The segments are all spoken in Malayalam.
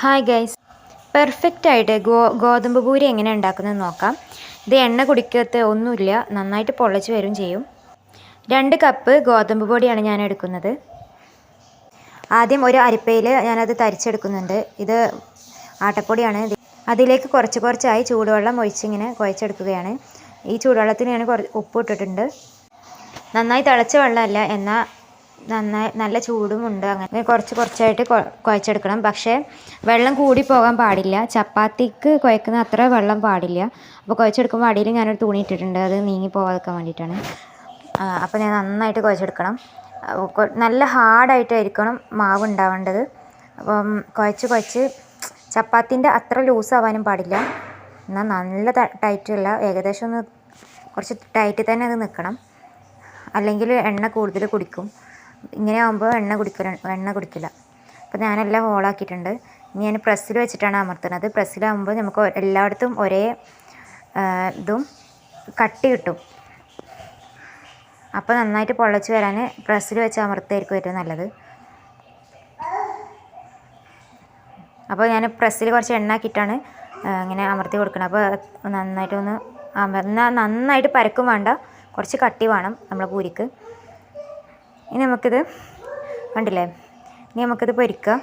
ഹായ് ഗൈസ് പെർഫെക്റ്റ് ആയിട്ട് ഗോ ഗോതമ്പ് പൂരി എങ്ങനെ ഉണ്ടാക്കുന്നത് നോക്കാം. ഇത് എണ്ണ കുടിക്കത്തെ ഒന്നുമില്ല. നന്നായിട്ട് പൊള്ളച്ച് വരും ചെയ്യും. രണ്ട് കപ്പ് ഗോതമ്പ് പൊടിയാണ് ഞാൻ എടുക്കുന്നത്. ആദ്യം ഒരു അരിപ്പയിൽ ഞാനത് തരിച്ചെടുക്കുന്നുണ്ട്. ഇത് ആട്ടപ്പൊടിയാണ്. അതിലേക്ക് കുറച്ച് കുറച്ചായി ചൂടുവെള്ളം ഒഴിച്ചിങ്ങനെ കുഴച്ചെടുക്കുകയാണ്. ഈ ചൂടുവെള്ളത്തിന് ഞാൻ കുറച്ച് ഉപ്പ് ഇട്ടിട്ടുണ്ട്. നന്നായി തിളച്ച വെള്ളമല്ല എന്നാൽ നന്നായി നല്ല ചൂടുമുണ്ട് അങ്ങനെ കുറച്ച് കുറച്ചായിട്ട് കുഴച്ചെടുക്കണം. പക്ഷേ വെള്ളം കൂടി പോകാൻ പാടില്ല. ചപ്പാത്തിക്ക് കുഴക്കുന്ന അത്ര വെള്ളം പാടില്ല. അപ്പോൾ കുഴച്ചെടുക്കുമ്പോൾ അടിയിൽ ഞാനൊരു തുണി ഇട്ടിട്ടുണ്ട്. അത് നീങ്ങി പോകാതിരിക്കാൻ വേണ്ടിയിട്ടാണ്. അപ്പോൾ ഞാൻ നന്നായിട്ട് കുഴച്ചെടുക്കണം. നല്ല ഹാർഡായിട്ടായിരിക്കണം മാവ് ഉണ്ടാവേണ്ടത്. അപ്പം കുഴച്ച് കുഴച്ച് ചപ്പാത്തിന്റെ അത്ര ലൂസ് ആവാനും പാടില്ല. എന്നാൽ നല്ല ടൈറ്റുള്ള ഏകദേശം ഒന്ന് കുറച്ച് ടൈറ്റ് തന്നെ അത് നിൽക്കണം. അല്ലെങ്കിൽ എണ്ണ കൂടുതൽ കുടിക്കും. ഇങ്ങനെ ആകുമ്പോൾ എണ്ണ കുടിക്കില്ല എണ്ണ കുടിക്കില്ല. അപ്പോൾ ഞാനെല്ലാം ഹോളാക്കിയിട്ടുണ്ട്. ഇനി ഞാൻ പ്രസ്സിൽ വെച്ചിട്ടാണ് അമർത്തുന്നത്. പ്രസ്സിലാകുമ്പോൾ നമുക്ക് എല്ലായിടത്തും ഒരേ ഇതും കട്ടി കിട്ടും. അപ്പോൾ നന്നായിട്ട് പൊള്ളച്ച് വരാൻ പ്രസ്സിൽ വെച്ച് അമർത്തായിരിക്കും ഏറ്റവും നല്ലത്. അപ്പോൾ ഞാൻ പ്രസ്സിൽ കുറച്ച് എണ്ണ ആക്കിയിട്ടാണ് ഇങ്ങനെ അമർത്തി കൊടുക്കുന്നത് അപ്പോൾ നന്നായിട്ടൊന്ന് അമർന്നാൽ നന്നായിട്ട് പരക്കും വേണ്ട. കുറച്ച് കട്ടി വേണം നമ്മളെ പൂരിക്ക്. ഇനി നമുക്കിത് കണ്ടില്ലേ? ഇനി നമുക്കിത് പൊരിക്കാം.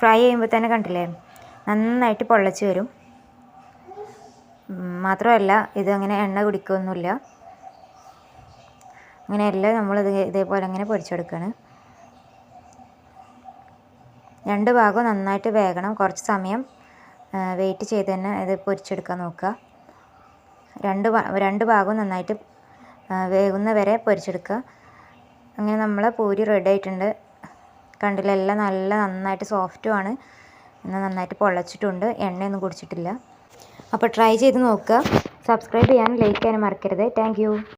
ഫ്രൈ ചെയ്യുമ്പോൾ തന്നെ കണ്ടില്ലേ? നന്നായിട്ട് പൊള്ളച്ച് വരും. മാത്രമല്ല ഇതങ്ങനെ എണ്ണ കുടിക്കുകയൊന്നുമില്ല അങ്ങനെയല്ല നമ്മളിത് ഇതേപോലെ അങ്ങനെ പൊരിച്ചെടുക്കുകയാണ് രണ്ട് ഭാഗവും നന്നായിട്ട് വേകണം. കുറച്ച് സമയം വെയിറ്റ് ചെയ്ത് തന്നെ ഇത് പൊരിച്ചെടുക്കാൻ നോക്കുക. രണ്ട് രണ്ട് ഭാഗവും നന്നായിട്ട് വേകുന്ന വരെ പൊരിച്ചെടുക്കുക അങ്ങനെ നമ്മളെ പൂരി റെഡി ആയിട്ടുണ്ട്. കണ്ടില്ല എല്ലാം നല്ല നന്നായിട്ട് സോഫ്റ്റുമാണ് എന്നാൽ നന്നായിട്ട് പൊള്ളച്ചിട്ടുണ്ട്. എണ്ണയൊന്നും കുടിച്ചിട്ടില്ല. അപ്പോൾ ട്രൈ ചെയ്ത് നോക്കുക സബ്സ്ക്രൈബ് ചെയ്യാനും ലൈക്ക് ചെയ്യാനും മറക്കരുത്. താങ്ക്